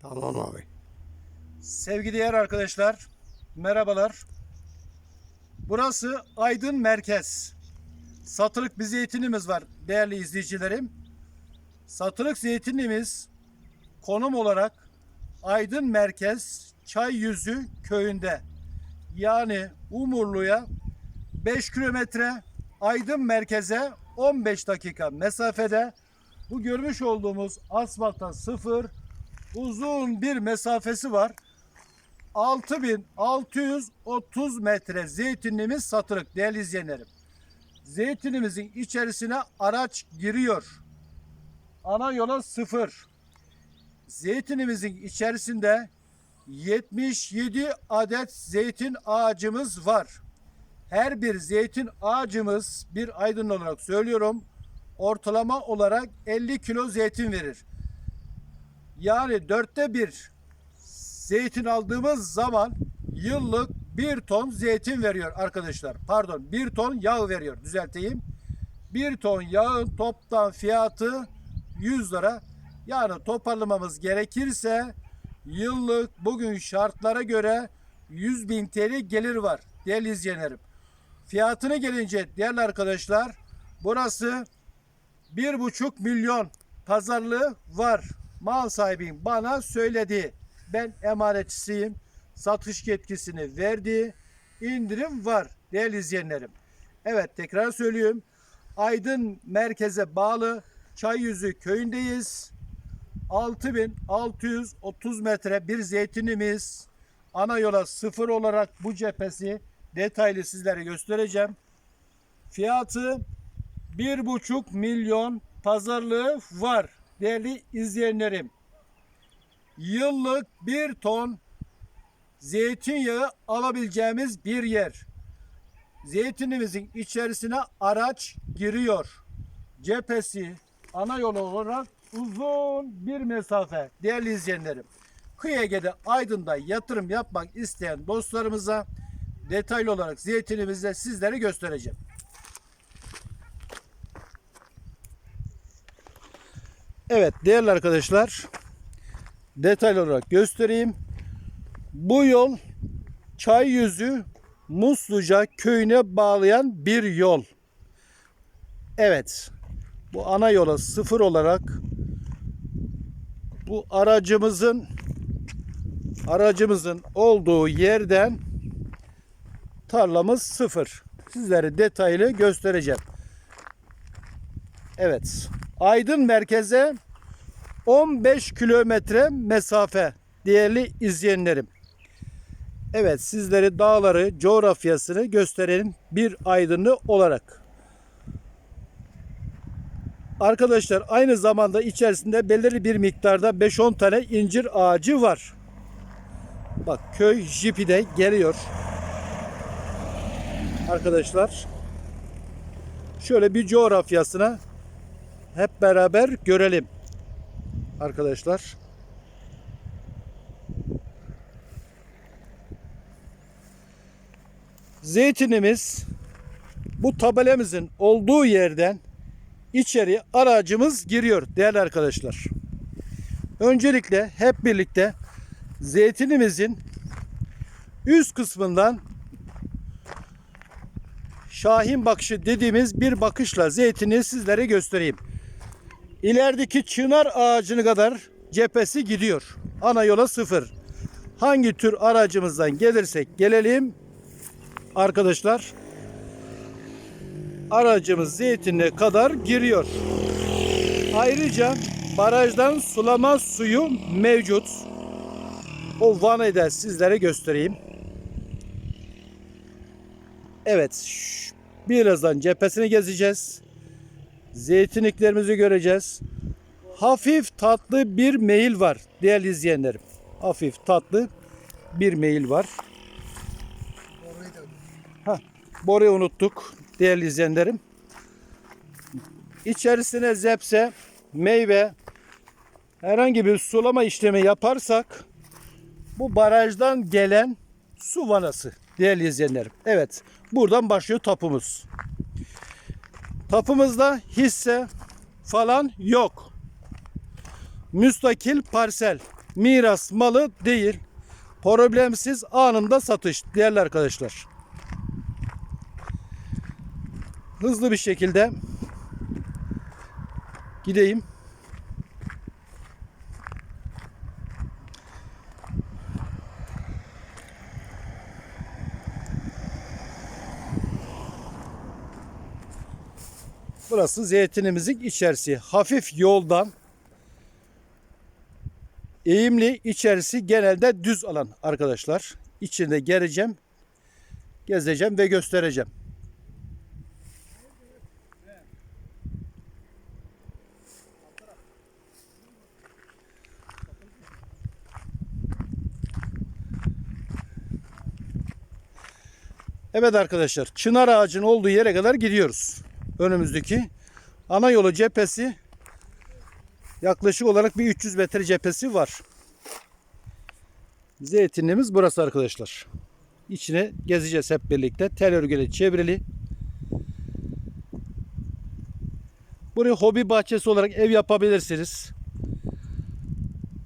Tamam abi. Sevgili arkadaşlar, merhabalar. Burası Aydın Merkez. Satılık bir zeytinimiz var değerli izleyicilerim. Satılık zeytinimiz konum olarak Aydın Merkez Çay Yüzü köyünde. Yani Umurlu'ya 5 kilometre Aydın Merkez'e 15 dakika mesafede bu görmüş olduğumuz asfalttan sıfır uzun bir mesafesi var. 6630 metre zeytinliğimiz satılık değerli izleyenlerim. Zeytinimizin içerisine araç giriyor. Ana yola sıfır. Zeytinimizin içerisinde 77 adet zeytin ağacımız var. Her bir zeytin ağacımız bir aydın olarak söylüyorum ortalama olarak 50 kilo zeytin verir. Yani dörtte bir zeytin aldığımız zaman yıllık bir ton zeytin veriyor arkadaşlar. Pardon bir ton yağ veriyor düzelteyim. Bir ton yağın toptan fiyatı 100 lira. Yani toparlamamız gerekirse yıllık bugün şartlara göre 100 bin TL gelir var değerli izleyenlerim. Fiyatını gelince değerli arkadaşlar burası bir buçuk milyon pazarlığı var. Mal sahibim bana söyledi. Ben emanetçisiyim. Satış yetkisini verdi. İndirim var değerli izleyenlerim. Evet tekrar söylüyorum. Aydın merkeze bağlı Çayyüzü köyündeyiz. 6630 metre bir zeytinimiz. Ana yola sıfır olarak bu cephesi detaylı sizlere göstereceğim. Fiyatı bir buçuk milyon pazarlığı var değerli izleyenlerim. Yıllık bir ton zeytinyağı alabileceğimiz bir yer. Zeytinimizin içerisine araç giriyor. Cephesi ana yol olarak uzun bir mesafe değerli izleyenlerim. Kıyı Ege'de Aydın'da yatırım yapmak isteyen dostlarımıza detaylı olarak zeytinimizde sizlere göstereceğim. Evet değerli arkadaşlar detaylı olarak göstereyim. Bu yol Çay Yüzü Musluca köyüne bağlayan bir yol. Evet. Bu ana yola sıfır olarak bu aracımızın aracımızın olduğu yerden tarlamız sıfır. Sizlere detaylı göstereceğim. Evet. Aydın merkeze 15 kilometre mesafe değerli izleyenlerim. Evet sizlere dağları, coğrafyasını gösterelim bir aydınlı olarak. Arkadaşlar aynı zamanda içerisinde belirli bir miktarda 5-10 tane incir ağacı var. Bak köy jipi de geliyor. Arkadaşlar şöyle bir coğrafyasına hep beraber görelim. Arkadaşlar. Zeytinimiz bu tabelamızın olduğu yerden içeri aracımız giriyor değerli arkadaşlar. Öncelikle hep birlikte zeytinimizin üst kısmından Şahin bakışı dediğimiz bir bakışla zeytini sizlere göstereyim. İlerideki çınar ağacını kadar cephesi gidiyor. Ana yola sıfır. Hangi tür aracımızdan gelirsek gelelim arkadaşlar aracımız zeytinine kadar giriyor. Ayrıca barajdan sulama suyu mevcut. O vanayı da sizlere göstereyim. Evet. Birazdan cephesini gezeceğiz. Zeytinliklerimizi göreceğiz. Hafif tatlı bir meyil var değerli izleyenlerim. Hafif tatlı bir meyil var. Heh, boruyu unuttuk değerli izleyenlerim. İçerisine zepse, meyve, herhangi bir sulama işlemi yaparsak bu barajdan gelen su vanası değerli izleyenlerim. Evet buradan başlıyor tapumuz. Tapımızda hisse falan yok. Müstakil parsel miras malı değil. Problemsiz anında satış değerli arkadaşlar. Hızlı bir şekilde gideyim. Burası zeytinimizin içerisi. Hafif yoldan eğimli içerisi genelde düz alan arkadaşlar. İçinde geleceğim, gezeceğim ve göstereceğim. Evet arkadaşlar, çınar ağacının olduğu yere kadar gidiyoruz. Önümüzdeki ana yolu cephesi yaklaşık olarak bir 300 metre cephesi var. Zeytinliğimiz burası arkadaşlar. İçine gezeceğiz hep birlikte. Tel örgüyle çevrili. Burayı hobi bahçesi olarak ev yapabilirsiniz.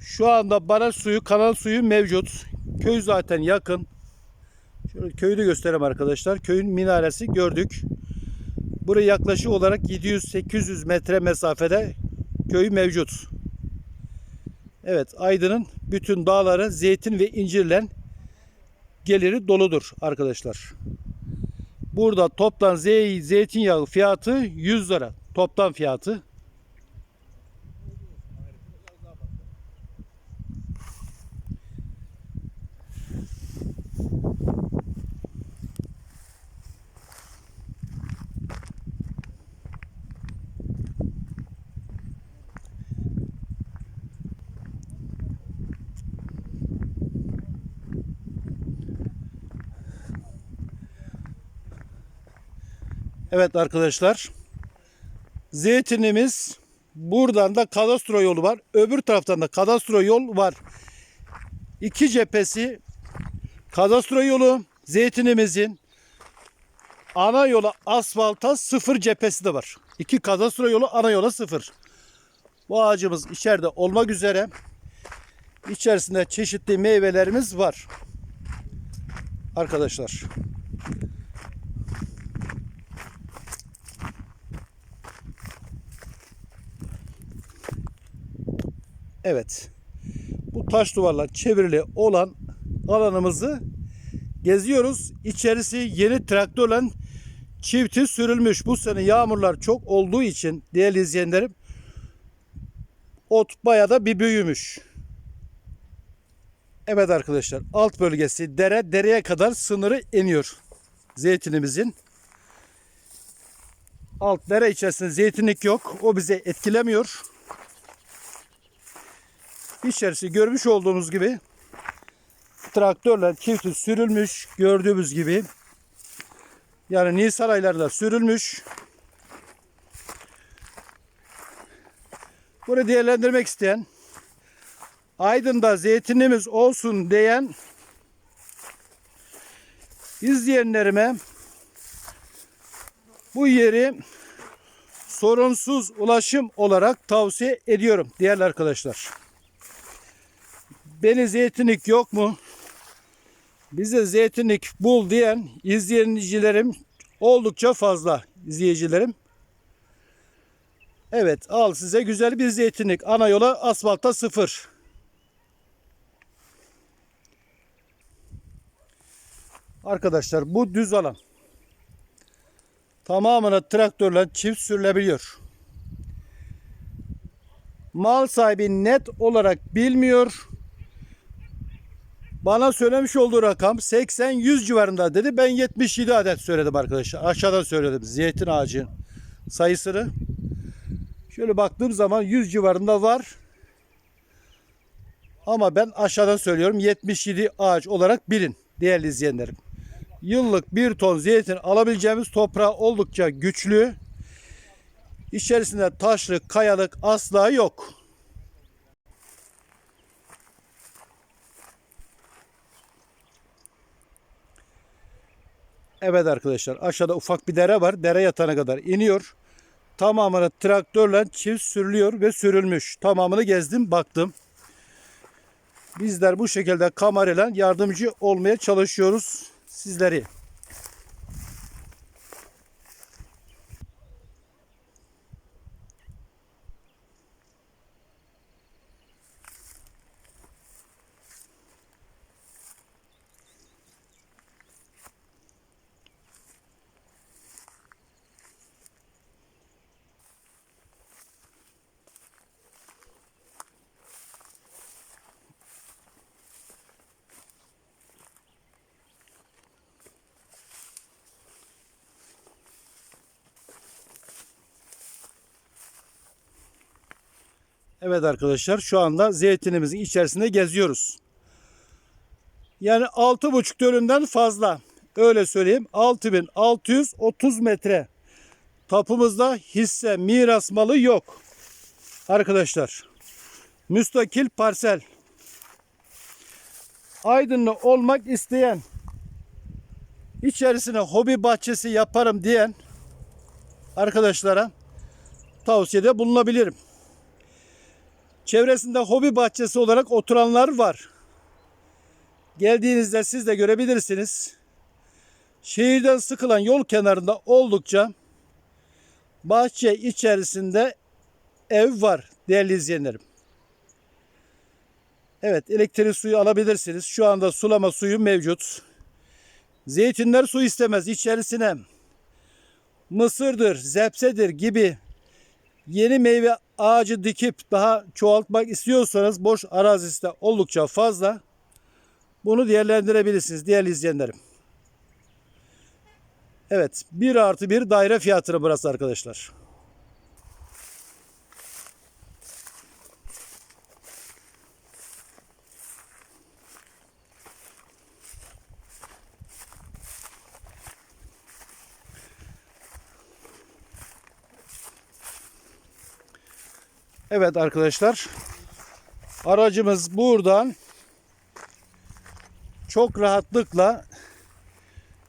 Şu anda baraj suyu, kanal suyu mevcut. Köy zaten yakın. Şöyle köyü de göstereyim arkadaşlar. Köyün minaresi gördük. Buraya yaklaşık olarak 700-800 metre mesafede köy mevcut. Evet Aydın'ın bütün dağları zeytin ve incirle geliri doludur arkadaşlar. Burada toptan zey, zeytinyağı fiyatı 100 lira. Toptan fiyatı. Evet arkadaşlar. Zeytinimiz buradan da kadastro yolu var. Öbür taraftan da kadastro yol var. İki cephesi kadastro yolu zeytinimizin ana yola asfalta sıfır cephesi de var. İki kadastro yolu ana yola sıfır. Bu ağacımız içeride olmak üzere içerisinde çeşitli meyvelerimiz var. Arkadaşlar. Evet. Bu taş duvarla çevrili olan alanımızı geziyoruz. İçerisi yeni traktörle çifti sürülmüş. Bu sene yağmurlar çok olduğu için değerli izleyenlerim ot bayağı da bir büyümüş. Evet arkadaşlar alt bölgesi dere dereye kadar sınırı iniyor zeytinimizin. Alt dere içerisinde zeytinlik yok. O bize etkilemiyor. İçerisi görmüş olduğunuz gibi traktörle çifti sürülmüş gördüğümüz gibi. Yani Nisan aylarında sürülmüş. Bunu değerlendirmek isteyen Aydın'da zeytinimiz olsun diyen izleyenlerime bu yeri sorunsuz ulaşım olarak tavsiye ediyorum değerli arkadaşlar. Beni zeytinlik yok mu? Bize zeytinlik bul diyen izleyicilerim oldukça fazla izleyicilerim. Evet al size güzel bir zeytinlik. Ana yola asfalta sıfır. Arkadaşlar bu düz alan. Tamamına traktörle çift sürülebiliyor. Mal sahibi net olarak bilmiyor. Bana söylemiş olduğu rakam 80-100 civarında dedi. Ben 77 adet söyledim arkadaşlar. Aşağıdan söyledim zeytin ağacı sayısını. Şöyle baktığım zaman 100 civarında var. Ama ben aşağıdan söylüyorum 77 ağaç olarak bilin değerli izleyenlerim. Yıllık 1 ton zeytin alabileceğimiz toprağı oldukça güçlü. İçerisinde taşlık, kayalık asla yok. Evet arkadaşlar aşağıda ufak bir dere var. Dere yatana kadar iniyor. Tamamını traktörle çift sürülüyor ve sürülmüş. Tamamını gezdim baktım. Bizler bu şekilde kamerayla yardımcı olmaya çalışıyoruz sizleri. Evet arkadaşlar şu anda zeytinimizin içerisinde geziyoruz. Yani 6,5 dönümden fazla. Öyle söyleyeyim. 6630 metre. Tapumuzda hisse miras malı yok. Arkadaşlar. Müstakil parsel. Aydınlı olmak isteyen içerisine hobi bahçesi yaparım diyen arkadaşlara tavsiyede bulunabilirim. Çevresinde hobi bahçesi olarak oturanlar var. Geldiğinizde siz de görebilirsiniz. Şehirden sıkılan yol kenarında oldukça bahçe içerisinde ev var değerli izleyenlerim. Evet elektrik suyu alabilirsiniz. Şu anda sulama suyu mevcut. Zeytinler su istemez. İçerisine mısırdır, zepsedir gibi yeni meyve ağacı dikip daha çoğaltmak istiyorsanız boş arazisi de oldukça fazla. Bunu değerlendirebilirsiniz değerli izleyenlerim. Evet 1 artı 1 daire fiyatını burası arkadaşlar. Evet arkadaşlar. Aracımız buradan çok rahatlıkla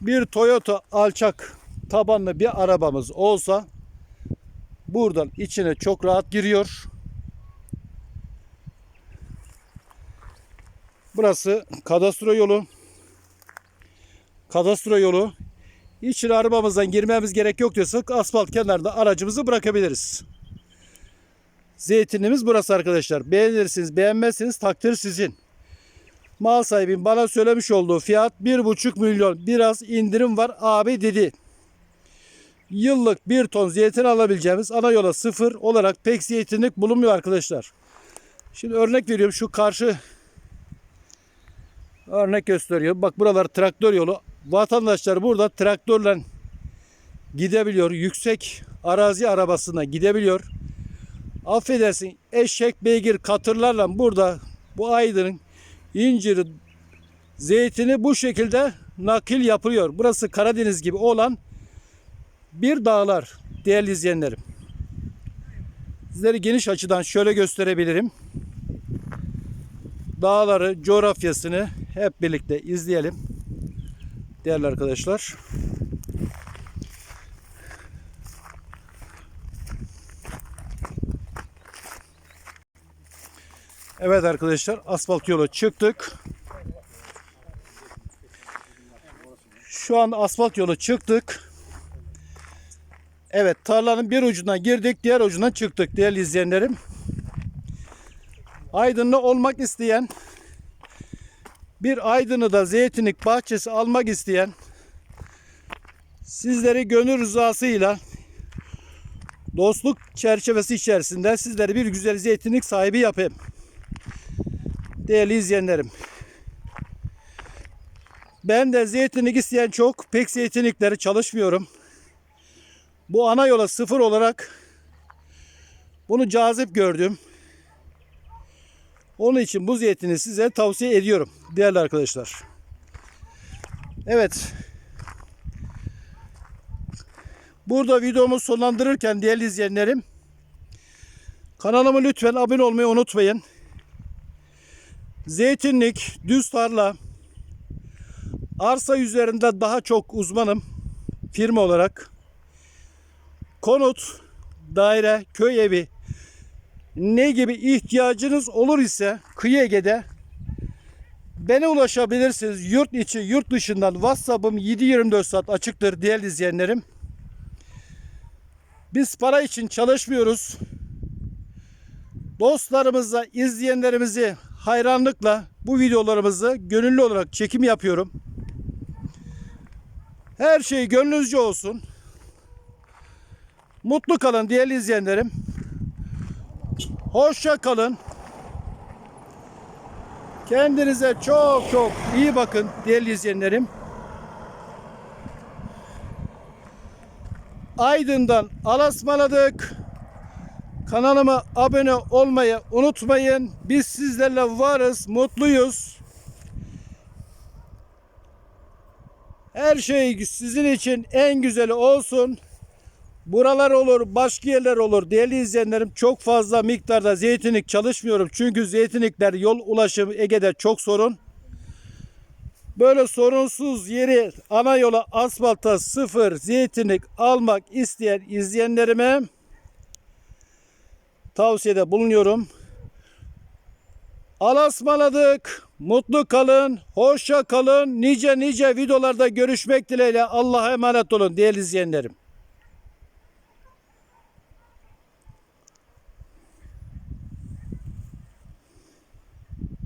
bir Toyota alçak tabanlı bir arabamız olsa buradan içine çok rahat giriyor. Burası kadastro yolu. Kadastro yolu. İçine arabamızdan girmemiz gerek yok diyorsak asfalt kenarında aracımızı bırakabiliriz. Zeytinimiz burası arkadaşlar. Beğenirsiniz, beğenmezsiniz takdir sizin. Mal sahibim bana söylemiş olduğu fiyat 1,5 milyon. Biraz indirim var abi dedi. Yıllık 1 ton zeytin alabileceğimiz ana yola sıfır olarak pek zeytinlik bulunmuyor arkadaşlar. Şimdi örnek veriyorum şu karşı örnek gösteriyor. Bak buralar traktör yolu. Vatandaşlar burada traktörle gidebiliyor. Yüksek arazi arabasına gidebiliyor affedersin eşek beygir katırlarla burada bu aydının inciri zeytini bu şekilde nakil yapılıyor. Burası Karadeniz gibi olan bir dağlar değerli izleyenlerim. Sizleri geniş açıdan şöyle gösterebilirim. Dağları, coğrafyasını hep birlikte izleyelim. Değerli arkadaşlar. Evet arkadaşlar asfalt yola çıktık. Şu an asfalt yola çıktık. Evet tarlanın bir ucundan girdik diğer ucundan çıktık değerli izleyenlerim. Aydınlı olmak isteyen bir aydını da zeytinlik bahçesi almak isteyen sizleri gönül rızasıyla dostluk çerçevesi içerisinde sizleri bir güzel zeytinlik sahibi yapayım. Değerli izleyenlerim. Ben de zeytinlik isteyen çok. Pek zeytinlikleri çalışmıyorum. Bu ana yola sıfır olarak bunu cazip gördüm. Onun için bu zeytini size tavsiye ediyorum değerli arkadaşlar. Evet. Burada videomu sonlandırırken değerli izleyenlerim kanalıma lütfen abone olmayı unutmayın. Zeytinlik, düz tarla, arsa üzerinde daha çok uzmanım firma olarak. Konut, daire, köy evi ne gibi ihtiyacınız olur ise kıyı Ege'de Beni ulaşabilirsiniz. Yurt içi, yurt dışından WhatsApp'ım 7-24 saat açıktır değerli izleyenlerim. Biz para için çalışmıyoruz. Dostlarımıza, izleyenlerimizi hayranlıkla bu videolarımızı gönüllü olarak çekim yapıyorum. Her şey gönlünüzce olsun. Mutlu kalın değerli izleyenlerim. Hoşça kalın. Kendinize çok çok iyi bakın değerli izleyenlerim. Aydın'dan alasmaladık. Kanalıma abone olmayı unutmayın. Biz sizlerle varız, mutluyuz. Her şey sizin için en güzeli olsun. Buralar olur, başka yerler olur. Değerli izleyenlerim çok fazla miktarda zeytinlik çalışmıyorum. Çünkü zeytinlikler yol ulaşımı Ege'de çok sorun. Böyle sorunsuz yeri ana yola asfalta sıfır zeytinlik almak isteyen izleyenlerime tavsiyede bulunuyorum. Alasmaladık. Mutlu kalın. Hoşça kalın. Nice nice videolarda görüşmek dileğiyle. Allah'a emanet olun değerli izleyenlerim.